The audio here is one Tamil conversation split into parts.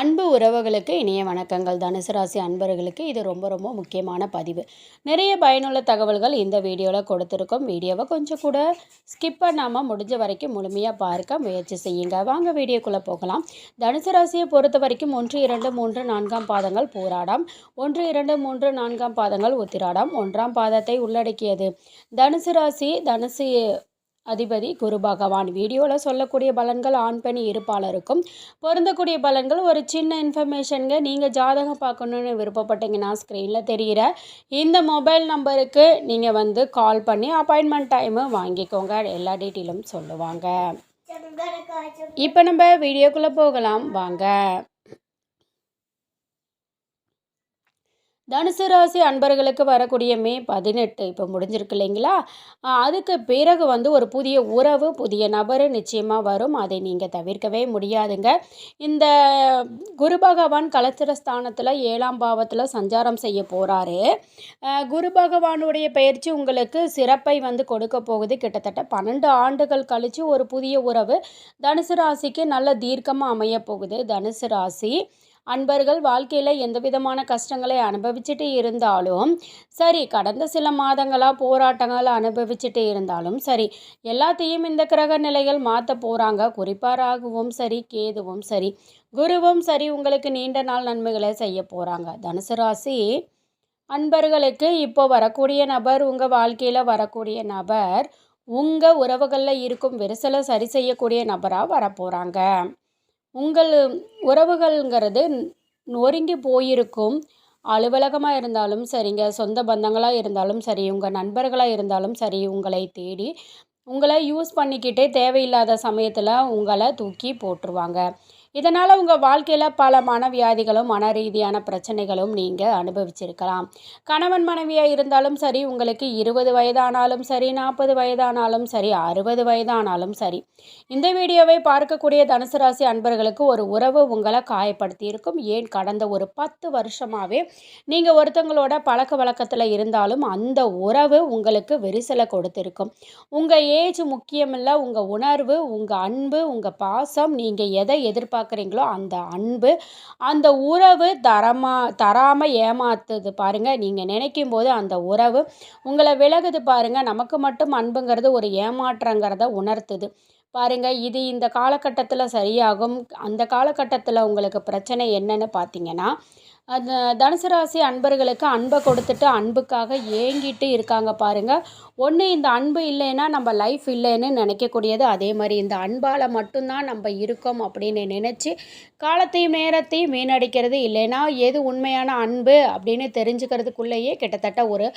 அன்பு உறவுகளுக்கு இனிய வணக்கங்கள். தனுசு ராசி அன்பர்களுக்கு இது ரொம்ப ரொம்ப முக்கியமான பதிவு. நிறைய பயனுள்ள தகவல்கள் இந்த வீடியோவில் கொடுத்துருக்கோம். வீடியோவை கொஞ்சம் கூட ஸ்கிப் பண்ணாமல் முடிஞ்ச வரைக்கும் முழுமையாக பார்க்க முயற்சி செய்யுங்க. வாங்க வீடியோக்குள்ளே போகலாம். தனுசு ராசியை பொறுத்த வரைக்கும் ஒன்று இரண்டு மூன்று நான்காம் பாதங்கள் போராடம். ஒன்று இரண்டு மூன்று நான்காம் பாதங்கள் உத்திராடாம். ஒன்றாம் பாதத்தை உள்ளடக்கியது தனுசு ராசி. தனுசு அதிபதி குரு பகவான். வீடியோவில் சொல்லக்கூடிய பலன்கள் ஆண் பெண் இருப்பாளருக்கும் பொருந்தக்கூடிய பலன்கள். ஒரு சின்ன இன்ஃபர்மேஷனுங்க. நீங்கள் ஜாதகம் பார்க்கணுன்னு விருப்பப்பட்டீங்கன்னா ஸ்க்ரீனில் தெரிகிற இந்த மொபைல் நம்பருக்கு நீங்கள் வந்து கால் பண்ணி அப்பாயின்மெண்ட் டைமு வாங்கிக்கோங்க. எல்லா டீட்டெயிலும் சொல்லுவாங்க. இப்போ நம்ம வீடியோக்குள்ளே போகலாம். வாங்க. தனுசு ராசி அன்பர்களுக்கு வரக்கூடிய மே பதினெட்டு. இப்போ முடிஞ்சிருக்கு இல்லைங்களா? அதுக்கு பிறகு வந்து ஒரு புதிய உறவு புதிய நபர் நிச்சயமாக வரும். அதை நீங்கள் தவிர்க்கவே முடியாதுங்க. இந்த குரு பகவான் கலத்திர ஸ்தானத்தில் ஏழாம் பாவத்தில் சஞ்சாரம் செய்ய போகிறாரு குரு பகவானுடைய பயிற்சி உங்களுக்கு சிறப்பை வந்து கொடுக்க போகுது. கிட்டத்தட்ட பன்னெண்டு ஆண்டுகள் கழித்து ஒரு புதிய உறவு தனுசு ராசிக்கு நல்ல தீர்க்கமாக அமைய போகுது. தனுசு ராசி அன்பர்கள் வாழ்க்கையில் எந்த விதமான கஷ்டங்களை அனுபவிச்சுட்டு இருந்தாலும் சரி கடந்த சில மாதங்களாக போராட்டங்களை அனுபவிச்சுட்டு இருந்தாலும் சரி எல்லாத்தையும் இந்த கிரக நிலைகள் மாற்ற போகிறாங்க குறிப்பாக ராகுவும் சரி கேதுவும் சரி குருவும் சரி உங்களுக்கு நீண்ட நாள் நன்மைகளை செய்ய போகிறாங்க தனுசு ராசி அன்பர்களுக்கு இப்போ வரக்கூடிய நபர் உங்கள் வாழ்க்கையில் வரக்கூடிய நபர் உங்கள் உறவுகளில் இருக்கும் விரிசலை சரி செய்யக்கூடிய நபராக வரப்போகிறாங்க உங்கள் உறவுகள்ங்கிறது நொறுங்கி போயிருக்கும். அலுவலகமாக இருந்தாலும் சரிங்க சொந்த பந்தங்களாக இருந்தாலும் சரி உங்கள் நண்பர்களாக இருந்தாலும் சரி உங்களை தேடி உங்களை யூஸ் பண்ணிக்கிட்டே தேவையில்லாத சமயத்தில் உங்களை தூக்கி போட்டுருவாங்க. இதனால் உங்கள் வாழ்க்கையில் பல மனவியாதிகளும் மன ரீதியான பிரச்சனைகளும் நீங்கள் அனுபவிச்சிருக்கலாம். கணவன் மனைவியாக இருந்தாலும் சரி உங்களுக்கு இருபது வயதானாலும் சரி நாற்பது வயதானாலும் சரி அறுபது வயதானாலும் சரி இந்த வீடியோவை பார்க்கக்கூடிய தனுசு ராசி அன்பர்களுக்கு ஒரு உறவு உங்களை காயப்படுத்தி இருக்கும் ஏன்? கடந்த ஒரு பத்து வருஷமாகவே நீங்கள் ஒருத்தங்களோட பழக்க வழக்கத்தில் இருந்தாலும் அந்த உறவு உங்களுக்கு விரிசலை கொடுத்துருக்கும். உங்கள் ஏஜ் முக்கியமில்லை உங்கள் உணர்வு உங்கள் அன்பு உங்கள் பாசம் நீங்கள் எதை எதிர்பார்க்க எதிர்பார்க்குறீங்களோ அந்த அன்பு அந்த உறவு தரமா தராமல் ஏமாத்துது பாருங்கள் நீங்கள் நினைக்கும் போது அந்த உறவு உங்களை விலகுது பாருங்கள் நமக்கு மட்டும் அன்புங்கிறது ஒரு ஏமாற்றங்கிறத உணர்த்துது. பாருங்கள் இது இந்த காலகட்டத்தில் சரியாகும். அந்த காலகட்டத்தில் உங்களுக்கு பிரச்சனை என்னன்னு பார்த்தீங்கன்னா தனுசு ராசி அன்பர்களுக்கு அன்பை கொடுத்துட்டு அன்புக்காக ஏங்கிட்டு இருக்காங்க பாருங்கள் ஒன்று இந்த அன்பு இல்லைன்னா நம்ம லைஃப் இல்லைன்னு நினைக்கக்கூடியது. அதே மாதிரி இந்த அன்பால் மட்டும்தான் நம்ம இருக்கோம் அப்படின்னு நினச்சி காலத்தையும் நேரத்தையும் வீணடிக்கிறது இல்லைன்னா எது உண்மையான அன்பு அப்படின்னு தெரிஞ்சுக்கிறதுக்குள்ளேயே கிட்டத்தட்ட ஒரு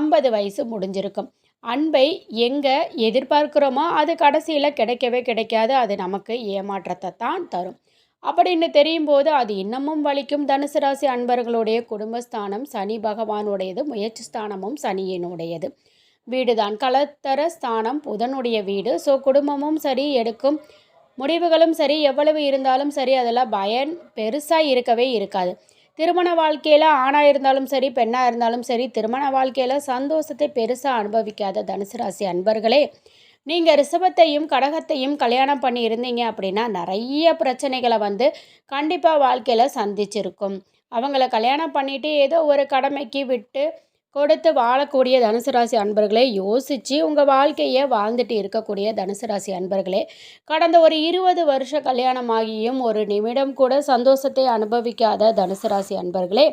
ஐம்பது வயசு முடிஞ்சிருக்கும். அன்பை எங்கே எதிர்பார்க்குறோமோ அது கடைசியில் கிடைக்கவே கிடைக்காது. அது நமக்கு ஏமாற்றத்தை தான் தரும். அப்படின்னு தெரியும் போது அது இன்னமும் வலிக்கும். தனுசு ராசி அன்பர்களுடைய குடும்பஸ்தானம் சனி பகவானுடையது முயற்சி ஸ்தானமும் சனியினுடையது. வீடு தான் கலத்தர ஸ்தானம் புதனுடைய வீடு. ஸோ குடும்பமும் சரி எடுக்கும் முடிவுகளும் சரி எவ்வளவு இருந்தாலும் சரி அதெல்லாம் பயன் பெருசாக இருக்கவே இருக்காது. திருமண வாழ்க்கையில் ஆணாக இருந்தாலும் சரி பெண்ணாக இருந்தாலும் சரி திருமண வாழ்க்கையில் சந்தோஷத்தை பெருசாக அனுபவிக்காத தனுசு ராசி அன்பர்களே நீங்கள் ரிஷபத்தையும் கடகத்தையும் கல்யாணம் பண்ணி இருந்தீங்க அப்படின்னா நிறைய பிரச்சனைகளை வந்து கண்டிப்பாக வாழ்க்கையில் சந்திச்சிருக்கும். அவங்கள கல்யாணம் பண்ணிவிட்டு ஏதோ ஒரு கடமைக்கு விட்டு கொடுத்து வாழக்கூடிய தனுசு ராசி அன்பர்களே யோசித்து உங்கள் வாழ்க்கையை வாழ்ந்துட்டு இருக்கக்கூடிய தனுசு ராசி அன்பர்களே கடந்த ஒரு இருபது வருஷ கல்யாணமாகியும் ஒரு நிமிடம் கூட சந்தோஷத்தை அனுபவிக்காத தனுசு ராசி அன்பர்களே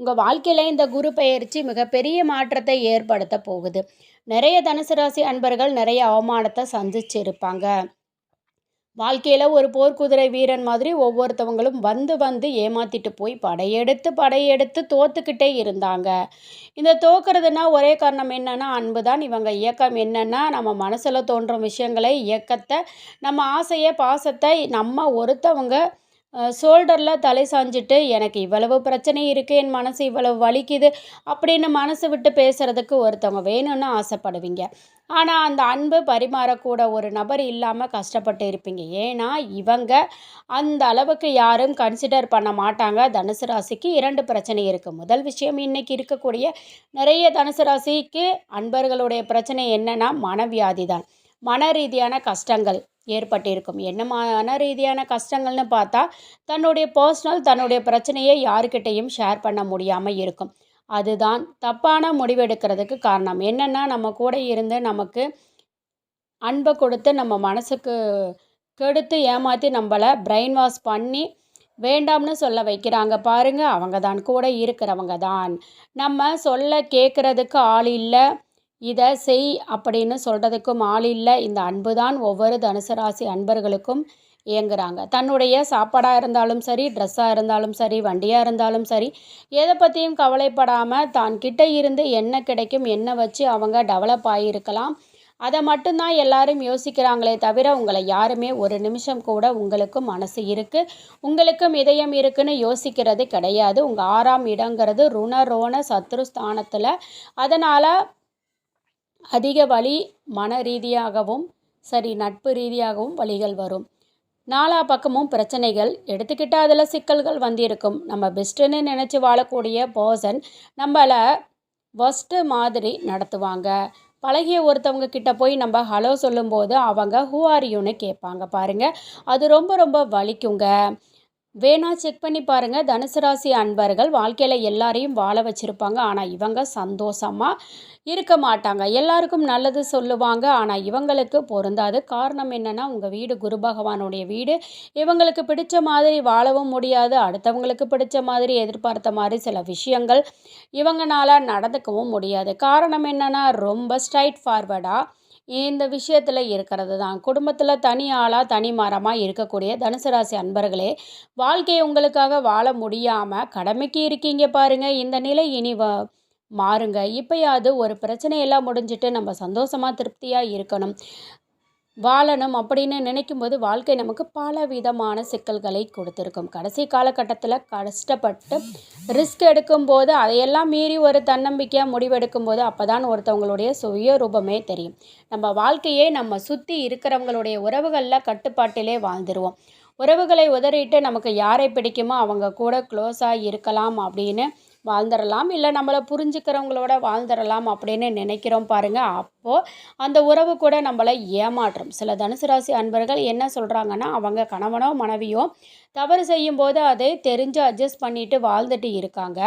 உங்கள் வாழ்க்கையில் இந்த குரு பெயர்ச்சி மிகப்பெரிய மாற்றத்தை ஏற்படுத்த போகுது. நிறைய தனுசு ராசி அன்பர்கள் நிறைய அவமானத்தை சந்திச்சிருப்பாங்க. வாழ்க்கையில் ஒரு போர்க்குதிரை வீரன் மாதிரி ஒவ்வொருத்தவங்களும் வந்து வந்து ஏமாத்திட்டு போய் படையெடுத்து படையெடுத்து தோத்துக்கிட்டே இருந்தாங்க. இந்த தோக்குறதுனா ஒரே காரணம் என்னென்னா அன்பு தான். இவங்க இயக்கம் என்னென்னா நம்ம மனசில் தோன்றும் விஷயங்களை இயக்கத்தை நம்ம ஆசையை பாசத்தை நம்ம ஒருத்தவங்க ஷோல்டரில் தலை சாஞ்சிட்டு எனக்கு இவ்வளவு பிரச்சனை இருக்குது என் மனசு இவ்வளவு வலிக்குது அப்படின்னு மனசு விட்டு பேசுகிறதுக்கு ஒருத்தவங்க வேணும்னு ஆசைப்படுவீங்க. ஆனால் அந்த அன்பு பரிமாறக்கூட ஒரு நபர் இல்லாமல் கஷ்டப்பட்டு இருப்பீங்க. ஏன்னா இவங்க அந்த அளவுக்கு யாரும் கன்சிடர் பண்ண மாட்டாங்க. தனுசு ராசிக்கு இரண்டு பிரச்சனை இருக்குது முதல் விஷயம் இன்றைக்கி இருக்கக்கூடிய நிறைய தனுசு ராசிக்கு அன்பர்களுடைய பிரச்சனை என்னென்னா மனவியாதி தான் மன ரீதியான கஷ்டங்கள். ஏற்பட்டிருக்கும். என்ன மன ரீதியான கஷ்டங்கள்னு பார்த்தா தன்னுடைய பர்சனல் தன்னுடைய பிரச்சனையை யாருக்கிட்டையும் ஷேர் பண்ண முடியாமல் இருக்கும். அதுதான் தப்பான முடிவெடுக்கிறதுக்கு காரணம். என்னென்னா நம்ம கூட இருந்து நமக்கு அன்பை கொடுத்து நம்ம மனசுக்கு கெடுத்து ஏமாற்றி நம்மளை பிரெயின் வாஷ் பண்ணி வேண்டாம்னு சொல்ல வைக்கிறாங்க பாருங்கள் அவங்க தான் கூட இருக்கிறவங்க தான் நம்ம சொல்ல கேட்குறதுக்கு ஆள் இல்லை. இதை செய் அப்படின்னு சொல்கிறதுக்கும் ஆள் இல்லை. இந்த அன்பு தான் ஒவ்வொரு தனுசு ராசி அன்பர்களுக்கும் இயங்குறாங்க. தன்னுடைய சாப்பாடாக இருந்தாலும் சரி ட்ரெஸ்ஸாக இருந்தாலும் சரி வண்டியாக இருந்தாலும் சரி எதை பற்றியும் கவலைப்படாமல் தான் கிட்ட இருந்து என்ன கிடைக்கும் என்ன வச்சு அவங்க டெவலப் ஆகியிருக்கலாம் அதை மட்டும்தான் எல்லாரும் யோசிக்கிறாங்களே தவிர உங்களை யாருமே ஒரு நிமிஷம் கூட உங்களுக்கும் மனசு இருக்குது உங்களுக்கும் இதயம் இருக்குன்னு யோசிக்கிறது கிடையாது. உங்கள் ஆறாம் இடங்கிறது ருண ரோண சத்ரு ஸ்தானத்தில் அதனால் அதிக வழி மன ரீதியாகவும் சரி நட்பு ரீதியாகவும் வழிகள் வரும். நாலா பக்கமும் பிரச்சனைகள். எடுத்துக்கிட்டால் அதில் சிக்கல்கள் வந்திருக்கும். நம்ம பெஸ்ட்டுன்னு நினச்சி வாழக்கூடிய பர்சன் நம்மளை ஒஸ்ட்டு மாதிரி நடத்துவாங்க. பழகிய ஒருத்தவங்க கிட்ட போய் நம்ம ஹலோ சொல்லும்போது அவங்க ஹூ ஆர் யூன்னு கேட்பாங்க. பாருங்கள் அது ரொம்ப ரொம்ப வலிக்குங்க. வேணா செக் பண்ணி பாருங்கள் தனுசு ராசி அன்பர்கள் வாழ்க்கையில் எல்லாரையும் வாழ வச்சுருப்பாங்க. ஆனால் இவங்க சந்தோஷமாக இருக்க மாட்டாங்க. எல்லாருக்கும் நல்லது சொல்லுவாங்க. ஆனால் இவங்களுக்கு பொருந்தாது. காரணம் என்னென்னா உங்கள் வீடு குரு பகவானுடைய வீடு. இவங்களுக்கு பிடிச்ச மாதிரி வாழவும் முடியாது. அடுத்தவங்களுக்கு பிடிச்ச மாதிரி எதிர்பார்த்த மாதிரி சில விஷயங்கள் இவங்களால நடந்துக்கவும் முடியாது. காரணம் என்னென்னா ரொம்ப ஸ்ட்ரைட் ஃபார்வர்டாக இந்த விஷயத்தில் இருக்கிறது தான். குடும்பத்தில் தனி ஆளாக தனி மரமாக இருக்கக்கூடிய தனுசு ராசி அன்பர்களே வாழ்க்கையை உங்களுக்காக வாழ முடியாமல் கடமைக்கு இருக்கீங்க பாருங்கள் இந்த நிலை இனி வ மாறுங்க. இப்போயாவது ஒரு பிரச்சனையெல்லாம் முடிஞ்சிட்டு நம்ம சந்தோஷமாக திருப்தியாக இருக்கணும். வாழணும் அப்படின்னு நினைக்கும்போது வாழ்க்கை நமக்கு பல விதமான சிக்கல்களை கொடுத்துருக்கும். கடைசி காலகட்டத்தில் கஷ்டப்பட்டு ரிஸ்க் எடுக்கும்போது அதையெல்லாம் மீறி ஒரு தன்னம்பிக்கையாக முடிவெடுக்கும் போது அப்போ தான் ஒருத்தவங்களுடைய சுய ரூபமே தெரியும். நம்ம வாழ்க்கையே நம்ம சுற்றி இருக்கிறவங்களுடைய உறவுகளில் கட்டுப்பாட்டிலே வாழ்ந்துருவோம். உறவுகளை உதறிட்டு நமக்கு யாரை பிடிக்குமோ அவங்க கூட க்ளோஸாக இருக்கலாம் அப்படின்னு வாழ்ந்துடலாம் இல்லை நம்மளை புரிஞ்சுக்கிறவங்களோட வாழ்ந்துடலாம் அப்படின்னு நினைக்கிறோம் பாருங்கள் அப்போது அந்த உறவு கூட நம்மளை ஏமாற்றும். சில தனுசு ராசி அன்பர்கள் என்ன சொல்கிறாங்கன்னா அவங்க கணவனோ மனைவியோ தவறு செய்யும்போது அதை தெரிஞ்சு அட்ஜஸ்ட் பண்ணிட்டு வாழ்ந்துட்டு இருக்காங்க.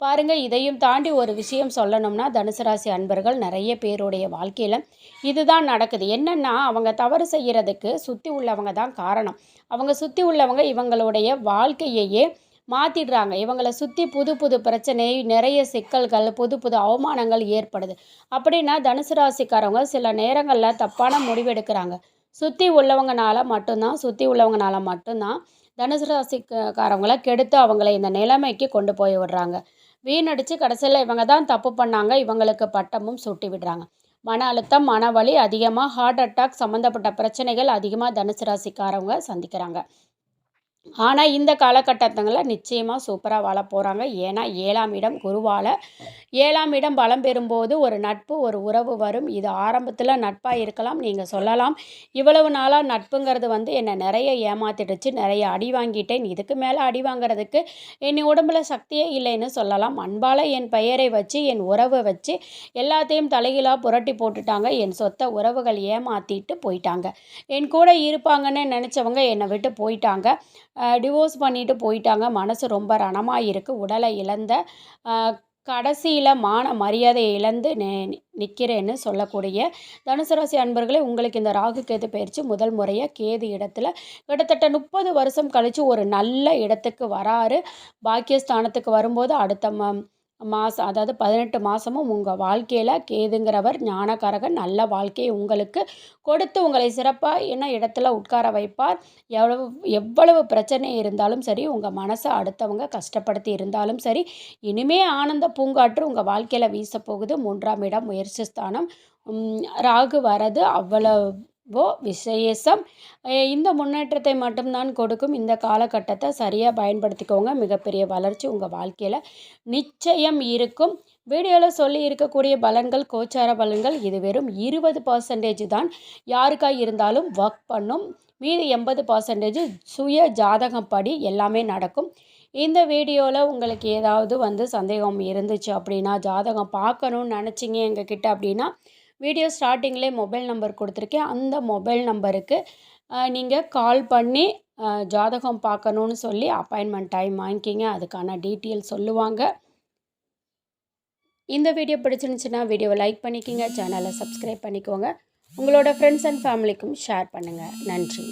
பாருங்கள் இதையும் தாண்டி ஒரு விஷயம் சொல்லணும்னா தனுசு ராசி அன்பர்கள் நிறைய பேருடைய வாழ்க்கையில் இதுதான் நடக்குது. என்னென்னா அவங்க தவறு செய்கிறதுக்கு சுற்றி உள்ளவங்க தான் காரணம். அவங்க சுற்றி உள்ளவங்க இவங்களுடைய வாழ்க்கையையே மாற்றிடுறாங்க இவங்களை சுற்றி புது புது பிரச்சனை நிறைய சிக்கல்கள் புது புது அவமானங்கள் ஏற்படுது. அப்படின்னா தனுசு ராசிக்காரவங்க சில நேரங்களில் தப்பான முடிவெடுக்கிறாங்க சுற்றி உள்ளவங்கனால மட்டும்தான் சுற்றி உள்ளவங்கனால மட்டும்தான் தனுசு ராசிக்காரவங்கள கெடுத்து அவங்கள இந்த நிலைமைக்கு கொண்டு போய் விடுறாங்க. வீணடித்து கடைசியில் இவங்க தான் தப்பு பண்ணாங்க. இவங்களுக்கு பட்டமும் சுட்டி விடுறாங்க. மன அழுத்தம் மன வலி அதிகமாக ஹார்ட் அட்டாக் சம்மந்தப்பட்ட பிரச்சனைகள் அதிகமாக தனுசு ராசிக்காரவங்க சந்திக்கிறாங்க. ஆனால் இந்த காலகட்டத்துங்களில் நிச்சயமாக சூப்பராக வாழ போகிறாங்க ஏன்னா ஏழாம் இடம் குருவால். ஏழாம் இடம் பலம் பெறும்போது ஒரு நட்பு ஒரு உறவு வரும். இது ஆரம்பத்தில் நட்பாக இருக்கலாம் நீங்கள் சொல்லலாம். இவ்வளவு நாளாக நட்புங்கிறது வந்து என்னை நிறைய ஏமாத்திடுச்சு நிறைய அடி வாங்கிட்டேன். இதுக்கு மேலே அடி வாங்குறதுக்கு என் உடம்புல சக்தியே இல்லைன்னு சொல்லலாம். அன்பால் என் பெயரை வச்சு என் உறவை வச்சு எல்லாத்தையும் தலைகீழாக புரட்டி போட்டுட்டாங்க. என் சொத்த உறவுகள் ஏமாற்றிட்டு போயிட்டாங்க. என் கூட இருப்பாங்கன்னு நினச்சவங்க என்னை விட்டு போயிட்டாங்க. டிவோர்ஸ் பண்ணிட்டு போயிட்டாங்க. மனசு ரொம்ப ரணமாக இருக்குது உடலை இழந்த கடைசியில் மான மரியாதையை இழந்து நி நிற்கிறேன்னு சொல்லக்கூடிய தனுசு ராசி அன்பர்களே உங்களுக்கு இந்த ராகு கேது பயிற்சி முதல் முறையாக கேது இடத்துல கிட்டத்தட்ட முப்பது வருஷம் கழித்து ஒரு நல்ல இடத்துக்கு வராரு. பாக்கியஸ்தானத்துக்கு வரும்போது அடுத்த மாதம் அதாவது பதினெட்டு மாதமும் உங்கள் வாழ்க்கையில் கேதுங்கிறவர் ஞானக்காரகன் நல்ல வாழ்க்கையை உங்களுக்கு கொடுத்து உங்களை சிறப்பாக என்ன இடத்துல உட்கார வைப்பார். எவ்வளவு எவ்வளவு பிரச்சனை இருந்தாலும் சரி உங்கள் மனசை அடுத்தவங்க கஷ்டப்படுத்தி இருந்தாலும் சரி இனிமே ஆனந்த பூங்காற்று உங்கள் வாழ்க்கையில் வீசப்போகுது. போகுது மூன்றாம் இடம் முயற்சி ஸ்தானம். ராகு வரது அவ்வளோ ஓ விசேஷம். இந்த முன்னேற்றத்தை மட்டும்தான் கொடுக்கும். இந்த காலகட்டத்தை சரியாக பயன்படுத்திக்கோங்க. மிகப்பெரிய வளர்ச்சி உங்கள் வாழ்க்கையில் நிச்சயம் இருக்கும். வீடியோவில் சொல்லி இருக்கக்கூடிய பலன்கள் கோச்சார பலன்கள் இது வெறும் இருபது பர்சன்டேஜ் தான். யாருக்காக இருந்தாலும் ஒர்க் பண்ணும். மீதி எண்பது பர்சன்டேஜ் சுய ஜாதகம் படி எல்லாமே நடக்கும். இந்த வீடியோவில் உங்களுக்கு ஏதாவது வந்து சந்தேகம் இருந்துச்சு அப்படின்னா ஜாதகம் பார்க்கணுன்னு நினச்சிங்க எங்ககிட்ட அப்படின்னா வீடியோ ஸ்டார்டிங்லேயே மொபைல் நம்பர் கொடுத்துருக்கேன். அந்த மொபைல் நம்பருக்கு நீங்கள் கால் பண்ணி ஜாதகம் பார்க்கணுன்னு சொல்லி அப்பாயின்மெண்ட் டைம் வாங்கிக்கிங்க. அதுக்கான டீட்டெயில் சொல்லுவாங்க. இந்த வீடியோ பிடிச்சிருந்துச்சுன்னா வீடியோவை லைக் பண்ணிக்கிங்க. சேனலை சப்ஸ்கிரைப் பண்ணிக்கோங்க. உங்களோட ஃப்ரெண்ட்ஸ் அண்ட் ஃபேமிலிக்கும் ஷேர் பண்ணுங்கள் நன்றி.